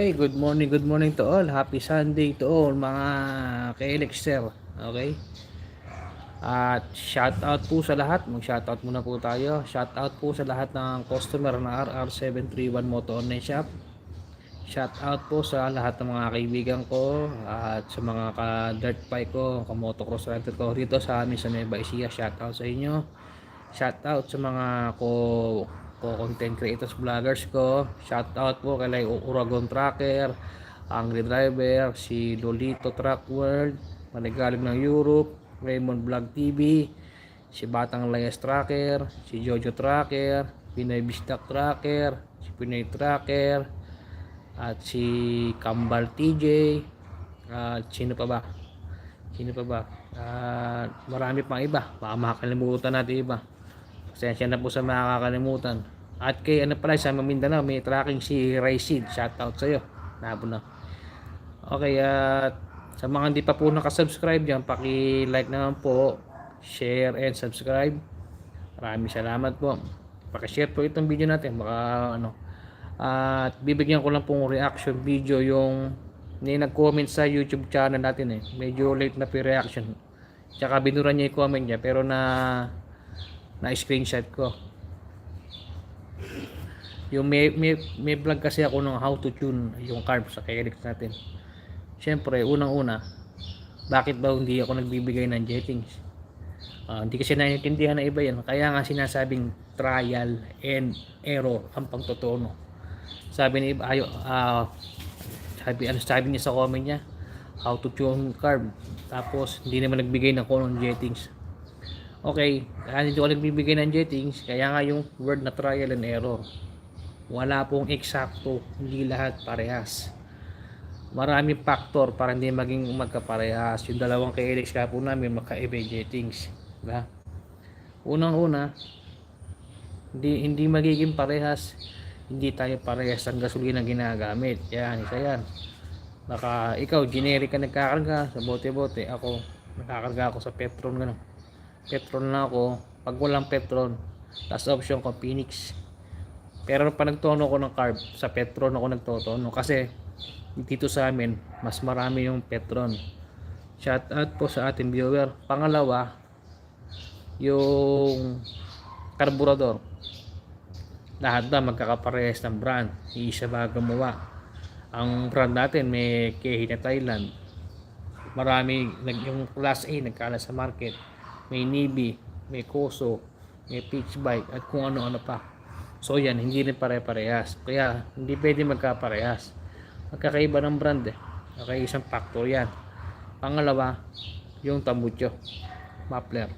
Okay, good morning, good morning to all. Happy Sunday to all mga ka-Elixir. Okay? At shout out po sa lahat. Mag-shout out muna po tayo. Shout out po sa lahat ng customer na RR731 Moto Online Shop. Shout out po sa lahat ng mga kaibigan ko at sa mga ka-dirt bike ko, ka-motocross rider ko dito sa amin sa Nueva. Shout out sa inyo. Shout out sa mga ko ko content creators vloggers ko. Shout out po kay Uragon Tracker, Angry Driver, si Lolito Truck World, manigaling ng Europe, Raymond Vlog TV, si Batang Layas Tracker, si Jojo Tracker, Pinoy Bistak Tracker, si Pinoy Tracker, at si Kambal TJ, at sino pa ba? Sino pa ba? At marami pang iba. Baka makakalimutan natin iba. Pasensya na po sa mga kakalimutan. At kay ano pala sa Mindanao, may tracking si Raysid. Shoutout sa iyo. Nabo na. Okay, at sa mga hindi pa po nakasubscribe diyan, paki-like naman po, share and subscribe. Maraming salamat po. Paki-share po itong video natin. Baka ano. At bibigyan ko lang pong reaction video yung may nag-comment sa YouTube channel natin eh. Medyo late na yung reaction. Tsaka binura niya yung comment niya pero na na screenshot ko. Yung may, may, may vlog kasi ako ng how to tune yung carb sa KLX natin. Siyempre, unang-una, bakit ba hindi ako nagbibigay ng jettings? Ah, hindi kasi naiintindihan na iba yan. Kaya nga sinasabing trial and error ang pagtotono. Sabi ni iba, ayo, ah, sabi, ano, sabi niya sa comment niya, how to tune carb. Tapos, hindi naman nagbigay ng kunong jettings. Okay, kaya hindi ko nagbibigay ng jettings, kaya nga yung word na trial and error. Wala pong eksakto, hindi lahat parehas. Maraming factor para hindi maging magkaparehas. Yung dalawang KLX ka po namin magkaiba jettings. Diba? Unang-una, hindi, hindi magiging parehas. Hindi tayo parehas ang gasolina ginagamit. Yan, isa yan. Baka ikaw, generic ka nagkakarga sa bote-bote. Ako, nakakarga ako sa Petron. Ganun. Petron na ako. Pag walang Petron, last option ko, Phoenix. Pero pa nagtono ko ng carb, sa Petron ako nagtotono. Kasi, dito sa amin, mas marami yung Petron. Shout out po sa ating viewer. Pangalawa, yung karburador. Lahat ba magkakaparehas ng brand. Iisa ba gumawa. Ang brand natin may Kehi na Thailand. Marami, nag, yung class A nagkala sa market. May Nibi, may Koso, may Peach Bike, at kung ano-ano pa. So yan, hindi rin pare-parehas. Kaya hindi pwede magkaparehas. Magkakaiba ng brand eh. Okay, isang factor yan. Pangalawa, yung tambucho. Muffler.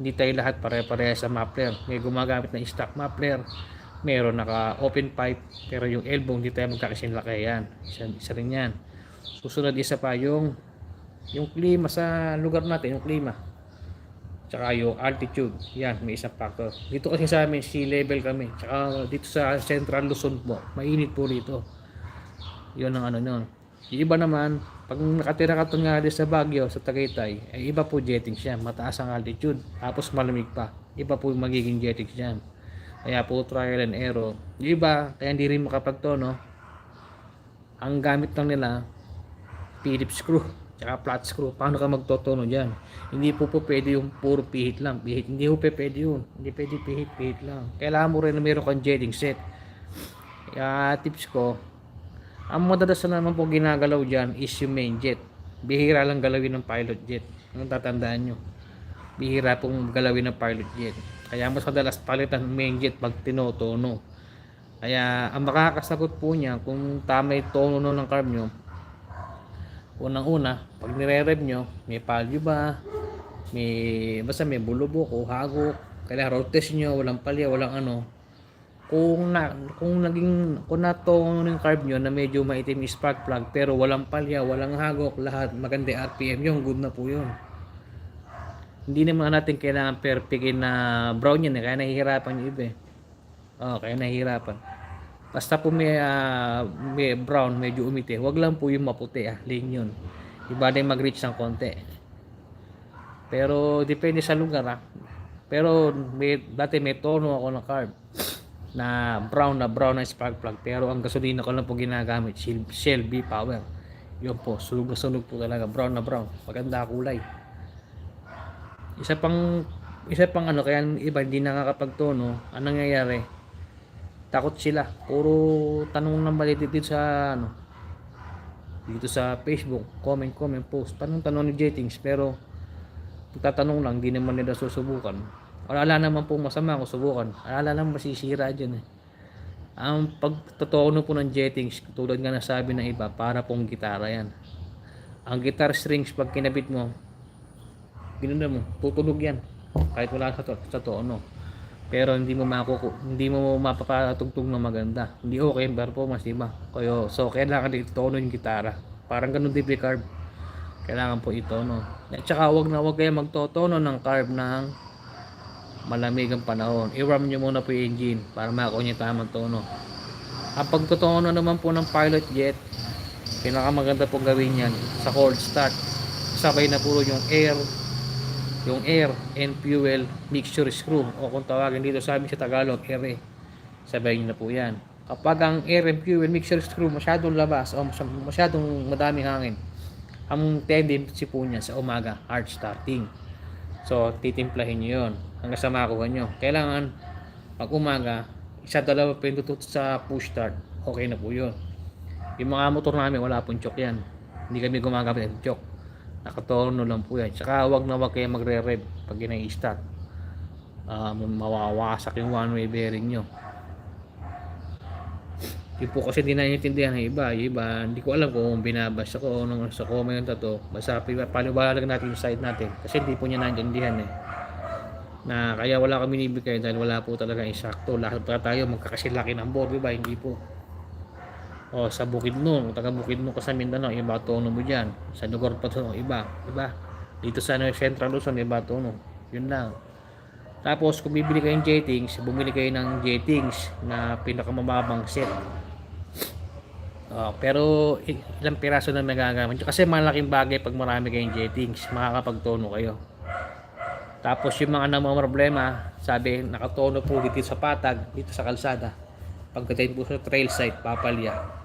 Hindi tayo lahat pare-parehas sa muffler. May gumagamit ng stock muffler. Meron naka open pipe. Pero yung elbow, hindi tayo magkakasinlaki yan. Isa, isa rin yan. Susunod isa pa yung yung klima sa lugar natin, yung klima. Tsaka yung altitude. Yan, may isang factor. Dito kasi sa amin, sea level kami. Tsaka dito sa Central Luzon po, mainit po rito. Yun ang ano nun. Yung iba naman, pag nakatira ka nga sa Baguio, sa Tagaytay, ay iba po jetting siya. Mataas ang altitude. Tapos malamig pa. Iba po yung magiging jetting dyan. Kaya po trial and error. Yung iba, kaya hindi rin makapagtono. Ang gamit lang nila, Phillips screw. Tsaka flat screw. Paano ka magtotono dyan? Hindi po po pwede yung puro pihit lang. Pihit. Hindi po pwede yun. Hindi pwede pihit, pihit lang. Kailangan mo rin na meron kang jetting set. Kaya tips ko, ang madalas na naman po ginagalaw dyan is yung main jet. Bihira lang galawin ng pilot jet. Ang tatandaan nyo. Bihira pong galawin ng pilot jet. Kaya mas madalas palitan ng main jet pag tinotono. Kaya ang makakasagot po niya kung tama yung tono no ng carb nyo, unang-una, pag nire-rev nyo, may palyo ba, may, basta may bulubok o hagok, kaya road test nyo, walang palya, walang ano, kung na kung naging kung natong yung carb nyo na medyo maitim yung spark plug pero walang palya, walang hagok, lahat maganda RPM yung good na po yun. Hindi naman natin kailangan perfectin na brown yan eh, kaya nahihirapan yung iba eh. Oh, kaya nahihirapan. Basta po may, ah, may brown, medyo umiti. Wag lang po yung maputi ah, lane yun. Iba din mag-reach ng konti. Pero depende sa lugar ah. Pero may, dati may tono ako ng carb. na brown na brown na spark plug pero ang gasolina ko lang po ginagamit B Power yun po sunog na sunog po talaga brown na brown maganda kulay isa pang isa pang ano kaya iba hindi nakakapagtono anong nangyayari takot sila. Puro tanong ng mali dito sa ano dito sa Facebook. Comment comment post. Tanong tanong ni Jetings pero tatanong lang hindi naman nila susubukan. Wala naman po masama kung subukan. Wala naman masisira dyan eh. Ang pagtotoo po ng Jetings tulad nga nasabi ng iba para pong gitara yan. Ang guitar strings pag kinabit mo ginanda mo tutunog yan. Kahit wala sa to, sa tono pero hindi mo makuku hindi mo mapapatugtog na maganda. Hindi okay ang performance di ba kaya so kailangan itono yung gitara. Parang ganun din carb. Kailangan po itono. At saka wag na wag kayo magtotono ng carb ng malamig ang panahon. I-ram nyo muna po yung engine para makakuha nyo tamang tono. Ang pagtotono naman po ng pilot jet pinakamaganda pong gawin yan sa cold start. Sabay na puro yung air yung air and fuel mixture screw. O kung tawagin dito sa amin sa Tagalog air sabay nyo na po yan. Kapag ang air and fuel mixture screw masyadong labas o masy- masyadong madaming hangin ang tendency po niya sa umaga hard starting. So titimplahin nyo yun hanggang sa makuha nyo. Kailangan pag umaga isa dalawa pindutot sa push start okay na po yun. Yung mga motor namin wala pong choke yan. Hindi kami gumagamit ng choke nakatono lang po yan. Tsaka wag na wag kayo magre-rev pag ina-start. Uh, mawawasak yung one way bearing nyo. Yun po kasi hindi naiintindihan ng iba. Yung iba hindi ko alam kung binabasa ko nung sa comment na to basta paliwalag natin yung side natin. Kasi hindi po niya naiintindihan eh. Na kaya wala kami nibigay dahil wala po talaga eksakto. Lahat pa tayo magkakasilaki ng board diba hindi po o sa Bukidnon taga Bukidnon ka sa Mindanao iba tono mo dyan sa lugar pa to iba diba dito sa ano, Central Luzon iba tono yun lang tapos kung bibili kayo ng jetings bumili kayo ng jetings na pinakamababang set Oh, pero ilang piraso na magagamit nyo. kasi malaking bagay pag marami kayong jettings makakapagtono kayo tapos yung mga namang problema, sabi, nakatono po dito sa patag, dito sa kalsada. Pagdating po sa trail site, papalya.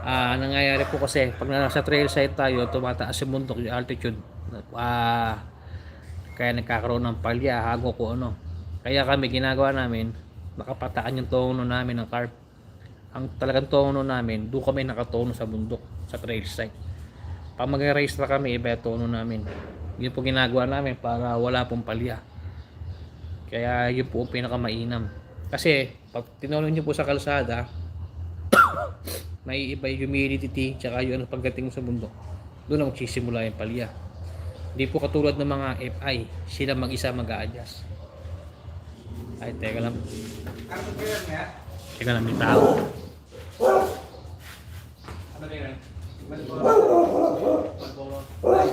Ah, nangyayari po kasi, pag nasa trail site tayo, tumataas yung bundok, yung altitude. Ah, kaya nagkakaroon ng palya, hago ko ano. Kaya kami, ginagawa namin, nakapataan yung tono namin ng carb. Ang talagang tono namin, doon kami nakatono sa bundok, sa trail site. Pag mag-race na kami, iba yung tono namin. Yun po ginagawa namin para wala pong palya. Kaya yun po ang pinakamainam. Kasi pag tinulong nyo po sa kalsada, may iba yung humidity tsaka yung ano pagdating mo sa bundok. Doon ang magsisimula yung palya. Hindi po katulad ng mga FI, sila mag-isa mag-a-adjust. Ay, teka lang. Teka lang, may tao. Ah,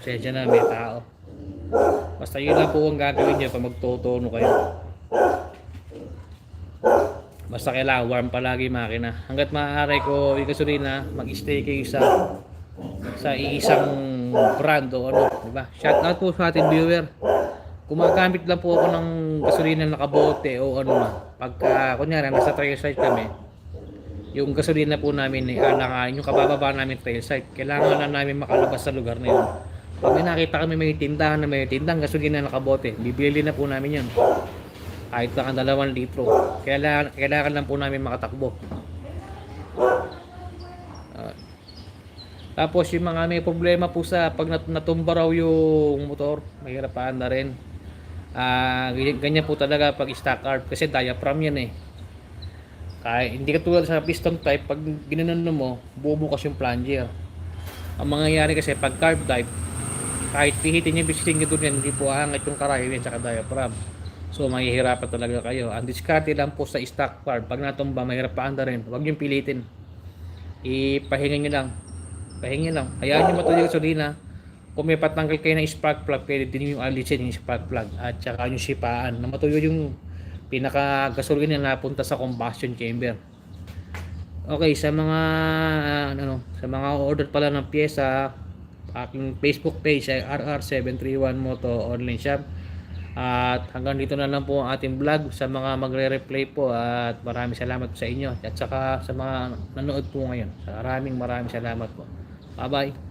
pasensya na, may tao. Basta yun lang po ang gagawin nyo pag magtotono kayo. Basta kailangan warm palagi makina. Hanggat maaari ko yung gasolina, mag-stay kayo sa sa isang brand o ano, di ba? Shout out po sa ating viewer. Gumagamit lang po ako ng gasolina na nakabote o ano na. Pagka, kunyari, nasa trail site kami, yung gasolina po namin, eh, alangan, yung kabababa namin trail site, kailangan na namin makalabas sa lugar na yun. Pag may nakita kami may tindahan na may tindang gasolina na nakabote, bibili na po namin yun. Kahit na dalawang litro. Kailangan, kailangan lang po namin makatakbo. Ah, tapos yung mga may problema po sa pag nat- natumba raw yung motor, mahirapan na rin. Ah, ganyan, po talaga pag stock carb kasi diaphragm yan eh. Kaya hindi katulad sa piston type, pag ginanon mo, bubukas yung plunger. Ang mangyayari kasi pag carb type, kahit pihitin yung piston doon yan, hindi po aangat yung karahin at saka diaphragm. So mahihirapan talaga kayo. Ang discarte lang po sa stock carb, pag natumba, mahirapan na rin. Huwag yung pilitin. Ipahinga nyo lang. Pahinga lang. Hayaan nyo matuloy gasolina. Kung may patanggal kayo ng spark plug, pwede din yung alisin yung spark plug at saka yung sipaan na matuyo yung pinaka gasolina na napunta sa combustion chamber. Okay, sa mga ano, sa mga order pala ng pyesa, aking Facebook page ay RR731 Moto Online Shop. At hanggang dito na lang po ang ating vlog sa mga magre-replay po at maraming salamat po sa inyo at saka sa mga nanood po ngayon. Maraming maraming salamat po. Bye-bye.